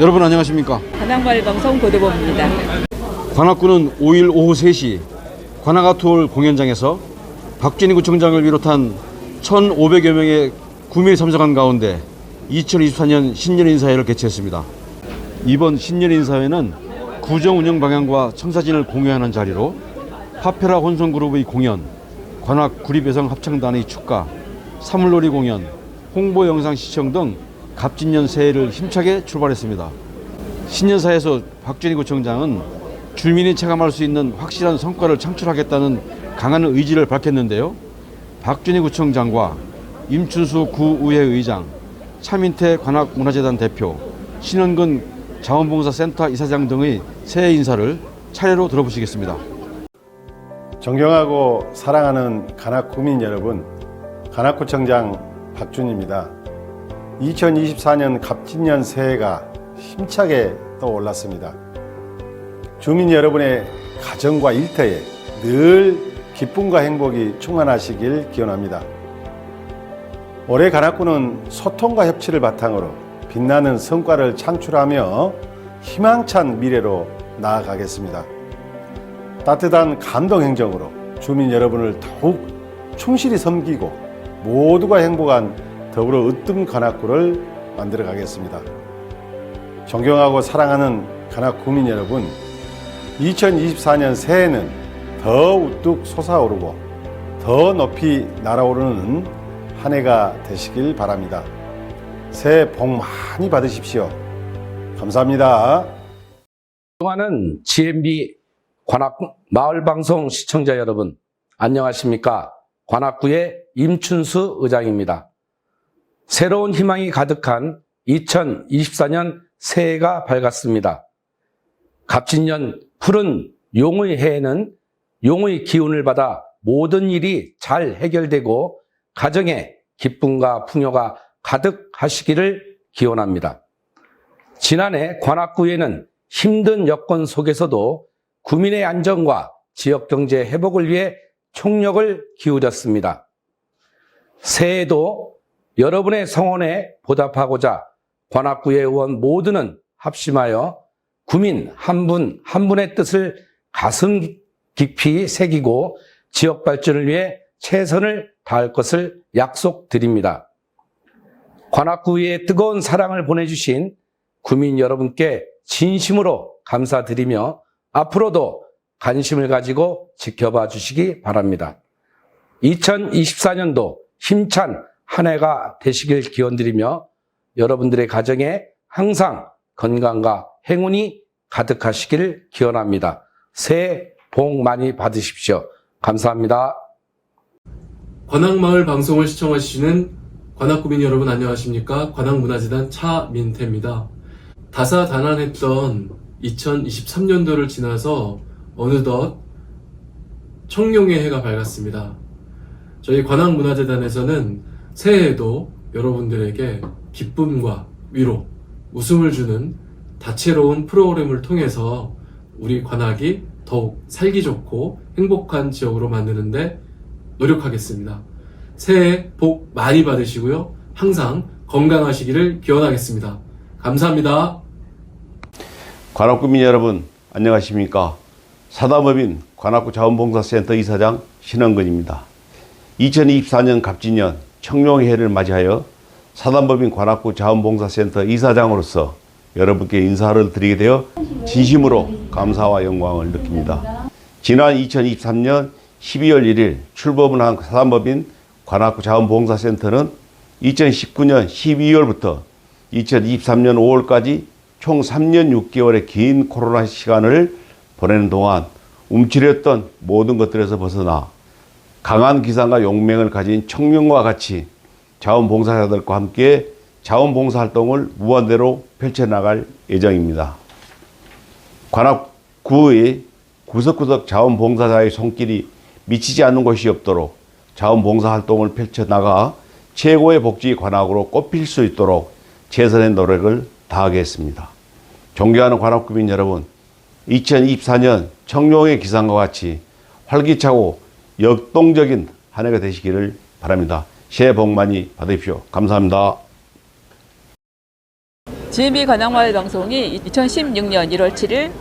여러분 안녕하십니까? 관악마을방송 고대범입니다. 관악구는 5일 오후 3시 관악아트홀 공연장에서 박진희 구청장을 비롯한 1,500여 명의 구민이 참석한 가운데 2024년 신년 인사회를 개최했습니다. 이번 신년 인사회는 구정 운영 방향과 청사진을 공유하는 자리로 파페라 혼성그룹의 공연, 관악 구리배성 합창단의 축가, 사물놀이 공연, 홍보 영상 시청 등 갑진년 새해를 힘차게 출발했습니다. 신년사에서 박준희 구청장은 주민이 체감할 수 있는 확실한 성과를 창출하겠다는 강한 의지를 밝혔는데요. 박준희 구청장과 임춘수 구의회 의장, 차민태 관악문화재단 대표, 신원근 자원봉사센터 이사장 등의 새해 인사를 차례로 들어보시겠습니다. 존경하고 사랑하는 간악 구민 여러분, 간악구청장 박준입니다. 2024년 갑진년 새해가 힘차게 떠올랐습니다. 주민 여러분의 가정과 일터에 늘 기쁨과 행복이 충만하시길 기원합니다. 올해 간악구는 소통과 협치를 바탕으로 빛나는 성과를 창출하며 희망찬 미래로 나아가겠습니다. 따뜻한 감동 행정으로 주민 여러분을 더욱 충실히 섬기고 모두가 행복한 더불어 으뜸 관악구를 만들어 가겠습니다. 존경하고 사랑하는 관악 구민 여러분, 2024년 새해는 더 우뚝 솟아오르고 더 높이 날아오르는 한 해가 되시길 바랍니다. 새해 복 많이 받으십시오. 감사합니다. 동안은 GMB 관악 마을 방송 시청자 여러분 안녕하십니까 관악구의 임춘수 의장입니다. 새로운 희망이 가득한 2024년 새해가 밝았습니다. 갑진년 푸른 용의 해에는 용의 기운을 받아 모든 일이 잘 해결되고 가정에 기쁨과 풍요가 가득하시기를 기원합니다. 지난해 관악구에는 힘든 여건 속에서도 구민의 안전과 지역 경제 회복을 위해 총력을 기울였습니다. 새해에도 여러분의 성원에 보답하고자 관악구의 의원 모두는 합심하여 구민 한 분 한 분의 뜻을 가슴 깊이 새기고 지역 발전을 위해 최선을 다할 것을 약속드립니다. 관악구에 뜨거운 사랑을 보내주신 구민 여러분께 진심으로 감사드리며 앞으로도 관심을 가지고 지켜봐 주시기 바랍니다. 2024년도 힘찬 한 해가 되시길 기원드리며 여러분들의 가정에 항상 건강과 행운이 가득하시길 기원합니다. 새해 복 많이 받으십시오. 감사합니다. 관악마을 방송을 시청하시는 관악구민 여러분 안녕하십니까? 관악문화재단 차민태입니다. 다사다난했던 2023년도를 지나서 어느덧 청룡의 해가 밝았습니다. 저희 관악문화재단에서는 새해에도 여러분들에게 기쁨과 위로, 웃음을 주는 다채로운 프로그램을 통해서 우리 관악이 더욱 살기 좋고 행복한 지역으로 만드는데 노력하겠습니다. 새해 복 많이 받으시고요. 항상 건강하시기를 기원하겠습니다. 감사합니다. 관악구민 여러분 안녕하십니까 사다법인 관악구 자원봉사센터 이사장 신원근입니다 2024년 갑진년 청룡해를 맞이하여 사단법인 관악구 자원봉사센터 이사장으로서 여러분께 인사를 드리게 되어 진심으로 감사와 영광을 느낍니다. 지난 2023년 12월 1일 출범을 한 사단법인 관악구 자원봉사센터는 2019년 12월부터 2023년 5월까지 총 3년 6개월의 긴 코로나 시간을 보내는 동안 움츠렸던 모든 것들에서 벗어나 강한 기상과 용맹을 가진 청년과 같이 자원봉사자들과 함께 자원봉사 활동을 무한대로 펼쳐나갈 예정입니다. 관악구의 구석구석 자원봉사자의 손길이 미치지 않는 곳이 없도록 자원봉사 활동을 펼쳐나가 최고의 복지 관악으로 꼽힐 수 있도록 최선의 노력을 다하겠습니다. 존경하는 관악구민 여러분, 2024년 청룡의 기상과 같이 활기차고 역동적인 한 해가 되시기를 바랍니다. 새해 복 많이 받으십시오. 감사합니다. GMB 관악마을 방송이 2016년 1월 7일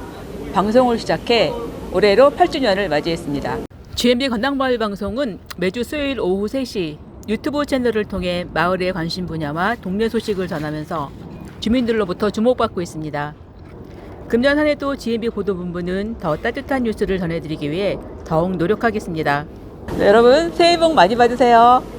방송을 시작해 올해로 8주년을 맞이했습니다. GMB 관악마을 방송은 매주 수요일 오후 3시 유튜브 채널을 통해 마을의 관심 분야와 동네 소식을 전하면서 주민들로부터 주목받고 있습니다. 금년 한 해도 GMB 보도본부는 더 따뜻한 뉴스를 전해드리기 위해 더욱 노력하겠습니다. 네, 여러분 새해 복 많이 받으세요.